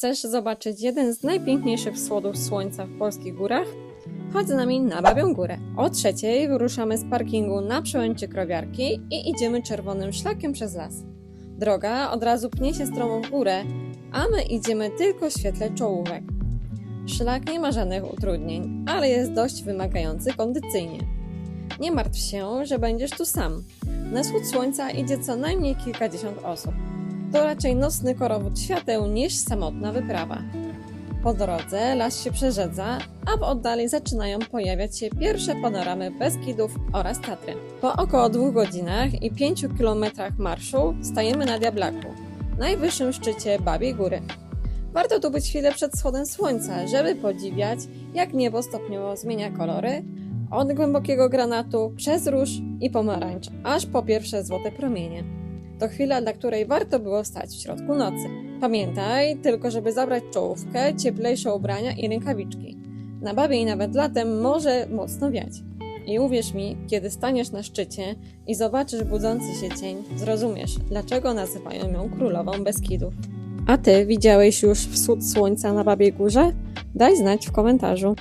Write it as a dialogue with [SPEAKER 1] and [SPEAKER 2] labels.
[SPEAKER 1] Chcesz zobaczyć jeden z najpiękniejszych wschodów słońca w polskich górach? Chodź z nami na Babią Górę. O trzeciej wyruszamy z parkingu na przełęcie Krowiarki i idziemy czerwonym szlakiem przez las. Droga od razu pnie się stromą w górę, a my idziemy tylko w świetle czołówek. Szlak nie ma żadnych utrudnień, ale jest dość wymagający kondycyjnie. Nie martw się, że będziesz tu sam. Na wschód słońca idzie co najmniej kilkadziesiąt osób. To raczej nocny korowód świateł niż samotna wyprawa. Po drodze las się przerzedza, a w oddali zaczynają pojawiać się pierwsze panoramy Beskidów oraz Tatry. Po około dwóch godzinach i pięciu kilometrach marszu stajemy na Diablaku, najwyższym szczycie Babiej Góry. Warto tu być chwilę przed wschodem słońca, żeby podziwiać, jak niebo stopniowo zmienia kolory, od głębokiego granatu przez róż i pomarańcz, aż po pierwsze złote promienie. To chwila, dla której warto było wstać w środku nocy. Pamiętaj tylko, żeby zabrać czołówkę, cieplejsze ubrania i rękawiczki. Na babie i nawet latem może mocno wiać. I uwierz mi, kiedy staniesz na szczycie i zobaczysz budzący się cień, zrozumiesz, dlaczego nazywają ją królową Beskidów. A ty widziałeś już wschód słońca na Babiej Górze? Daj znać w komentarzu.